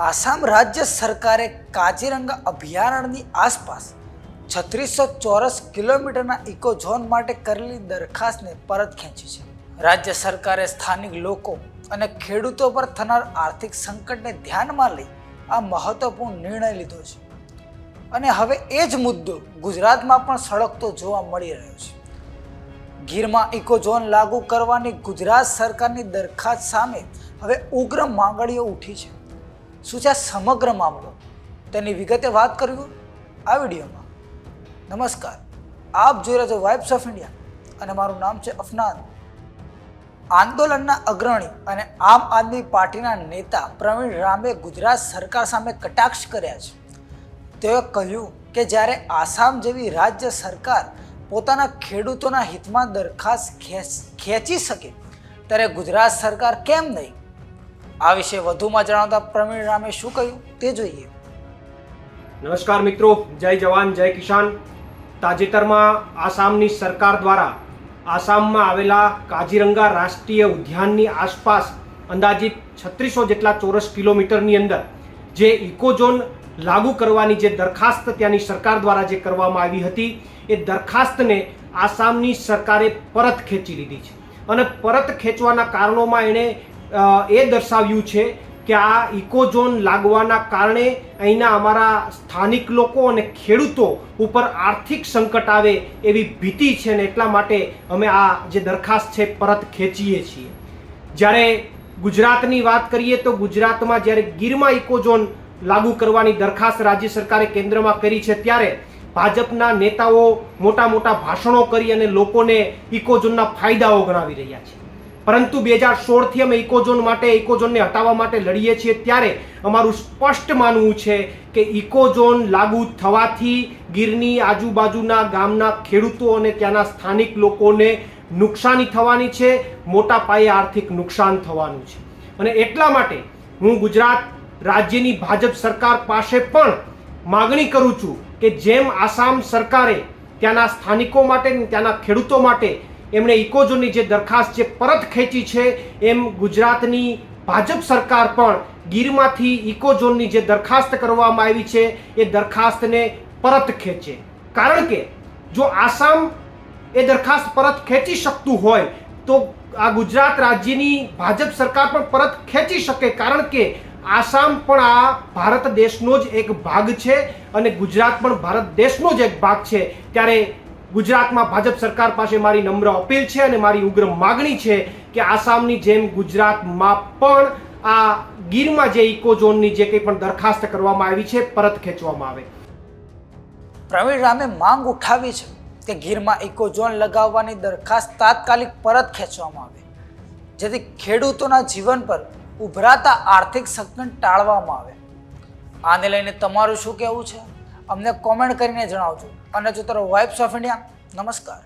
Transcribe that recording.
આસામ રાજ્ય સરકારે કાજીરંગા અભયારણ્યની આસપાસ છત્રીસો ચોરસ કિલોમીટરના ઇકો ઝોન માટે કરેલી દરખાસ્તને પરત ખેંચી છે. રાજ્ય સરકારે સ્થાનિક લોકો અને ખેડૂતો પર થનાર આર્થિક સંકટને ધ્યાનમાં લઈ આ મહત્વપૂર્ણ નિર્ણય લીધો છે. અને હવે એ જ મુદ્દો ગુજરાતમાં પણ સળગતો જોવા મળી રહ્યો છે. ગીરમાં ઇકો ઝોન લાગુ કરવાની ગુજરાત સરકારની દરખાસ્ત સામે હવે ઉગ્ર માંગણીઓ ઉઠી છે. શું છે આ સમગ્ર મામલો? તેની વિગતે વાત કરવી આ વિડીયોમાં. નમસ્કાર. આપ જોઈ રહ્યા છો વાઇબ્સ ઓફ ઇન્ડિયા અને મારું નામ છે અફનાન. આંદોલનના અગ્રણી અને આમ આદમી પાર્ટીના નેતા પ્રવીણ રામે ગુજરાત સરકાર સામે કટાક્ષ કર્યા છે. તેઓએ કહ્યું કે જ્યારે આસામ જેવી રાજ્ય સરકાર પોતાના ખેડૂતોના હિતમાં દરખાસ્ત ખેંચી શકે, ત્યારે ગુજરાત સરકાર કેમ નહીં? આ વિશે વધુમાં જણાવતા પ્રવીણ રામે શું કહ્યું તે જોઈએ. નમસ્કાર મિત્રો, જય જવાન, જય કિસાન. તાજેતરમાં આસામની સરકાર દ્વારા આસામમાં આવેલા કાજીરંગા રાષ્ટ્રીય ઉદ્યાનની આસપાસ અંદાજિત છત્રીસો જેટલા ચોરસ કિલોમીટરની અંદર જે ઇકોઝોન લાગુ કરવાની જે દરખાસ્ત ત્યાંની સરકાર દ્વારા જે કરવામાં આવી હતી, એ દરખાસ્તને આસામની સરકારે પરત ખેંચી લીધી છે. અને પરત ખેંચવાના કારણોમાં એણે એ દર્શાવ્યું છે કે આ ઇકોઝોન લાગવાના કારણે અહીંના અમારા સ્થાનિક લોકો અને ખેડૂતો ઉપર આર્થિક સંકટ આવે એવી ભીતિ છે ને એટલા માટે અમે આ જે દરખાસ્ત છે પરત ખેંચીએ છીએ. જ્યારે ગુજરાતની વાત કરીએ તો ગુજરાતમાં જ્યારે ગીરમાં ઇકોઝોન લાગુ કરવાની દરખાસ્ત રાજ્ય સરકારે કેન્દ્રમાં કરી છે, ત્યારે ભાજપના નેતાઓ મોટા મોટા ભાષણો કરી અને લોકોને ઇકોઝોનના ફાયદાઓ ગણાવી રહ્યા છે. પરંતુ બે હજાર સોળથી અમે ઇકોઝોન માટે, ઇકોઝોનને હટાવવા માટે લડીએ છીએ ત્યારે અમારું સ્પષ્ટ માનવું છે કે ઇકોઝોન લાગુ થવાથી ગીરની આજુબાજુના ગામના ખેડૂતો અને ત્યાંના સ્થાનિક લોકોને નુકસાની થવાની છે, મોટા પાયે આર્થિક નુકસાન થવાનું છે. અને એટલા માટે હું ગુજરાત રાજ્યની ભાજપ સરકાર પાસે પણ માગણી કરું છું કે જેમ આસામ સરકારે ત્યાંના સ્થાનિકો માટે ત્યાંના ખેડૂતો માટે એમણે ઇકોઝોનની જે દરખાસ્ત જે પરત ખેંચી છે, એમ ગુજરાતની ભાજપ સરકાર પણ ગીરમાંથી ઇકોઝોનની જે દરખાસ્ત કરવામાં આવી છે, એ દરખાસ્તને પરત ખેંચે. કારણ કે જો આસામ એ દરખાસ્ત પરત ખેંચી શકતું હોય, તો આ ગુજરાત રાજ્યની ભાજપ સરકાર પણ પરત ખેંચી શકે. કારણ કે આસામ પણ આ ભારત દેશનો જ એક ભાગ છે અને ગુજરાત પણ ભારત દેશનો જ એક ભાગ છે. ત્યારે ગુજરાતમાં ભાજપ સરકાર પાસે મારી નમ્ર અપીલ છે અને મારી ઉગ્ર માગણી છે કે આસામની જેમ ગુજરાતમાં પણ આ ગીરમાં જે ઇકોઝોનની જે કંઈ પણ દરખાસ્ત કરવામાં આવી છે, પરત ખેંચવામાં આવે. પ્રવીણ રામે માંગ ઉઠાવી છે કે ગીરમાં ઇકો ઝોન લગાવવાની દરખાસ્ત તાત્કાલિક પરત ખેંચવામાં આવે, જેથી ખેડૂતોના જીવન પર ઉભરાતા આર્થિક સંકટ ટાળવામાં આવે. આને લઈને તમારું શું કહેવું છે? અમને કોમેન્ટ કરીને જણાવજો. અને જો તારો વાઇબ્સ ઓફ ઇન્ડિયા નમસ્કાર.